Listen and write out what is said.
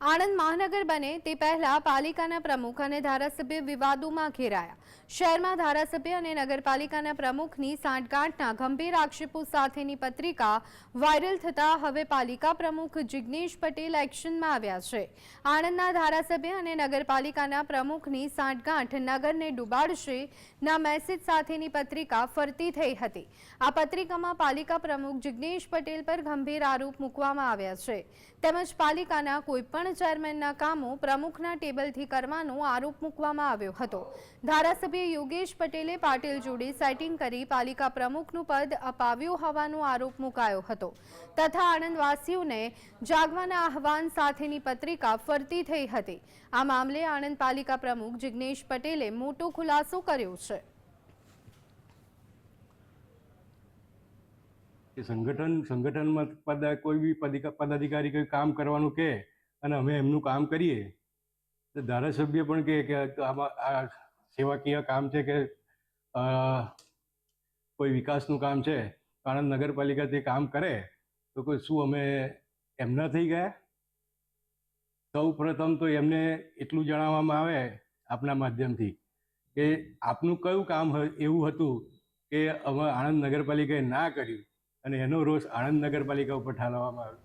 આણંદ મહાનગર બને તે પહેલા પાલિકાના પ્રમુખ અને ધારાસભ્ય વિવાદોમાં ઘેરાયા. શહેરમાં ધારાસભ્ય અને નગરપાલિકાના પ્રમુખની સાંઠગાંઠના ગંભીર આક્ષેપો સાથેની પત્રિકા વાયરલ થતા હવે પાલિકા પ્રમુખ જિગ્નેશ પટેલ એક્શનમાં આવ્યા છે. આણંદના ધારાસભ્ય અને નગરપાલિકાના પ્રમુખની સાંઠગાંઠ નગરને ડૂબાડશે ના મેસેજ સાથેની પત્રિકા ફરતી થઈ હતી. આ પત્રિકામાં પાલિકા પ્રમુખ જિગ્નેશ પટેલ પર ગંભીર આરોપ મૂકવામાં આવ્યા છે. તેમજ પાલિકાના કોઈપણ ચેરમેનના કામો પ્રમુખના ટેબલથી કરવાનો આરોપ મૂકવામાં આવ્યો હતો. ધારાસભ્ય યોગેશ પટેલે પાટીલ જોડે સેટિંગ કરી પાલિકા પ્રમુખનું પદ અપાવ્યું હોવાનો આરોપ મુકાયો હતો. તથા આણંદવાસીઓને જાગવાના આહવાન સાથેની પત્રિકા ફરતી થઈ હતી. આ મામલે આણંદ પાલિકા પ્રમુખ જિજ્ઞેશ પટેલે મોટો ખુલાસો કર્યો છે. સંગઠન, સંગઠનમાં પદ કોઈ બી પદાધિકારી કોઈ કામ કરવાનું કહે અને અમે એમનું કામ કરીએ. તો ધારાસભ્ય પણ કહે કે આમાં આ સેવાકીય કામ છે કે કોઈ વિકાસનું કામ છે આણંદ નગરપાલિકા તે કામ કરે, તો કોઈ શું અમે એમના થઈ ગયા? સૌ પ્રથમ તો એમને એટલું જણાવવામાં આવે આપના માધ્યમથી કે આપનું કયું કામ એવું હતું કે અમે આણંદ નગરપાલિકાએ ના કર્યું અને એનો રોષ આણંદ નગરપાલિકા ઉપર ઠાલવવામાં આવ્યો.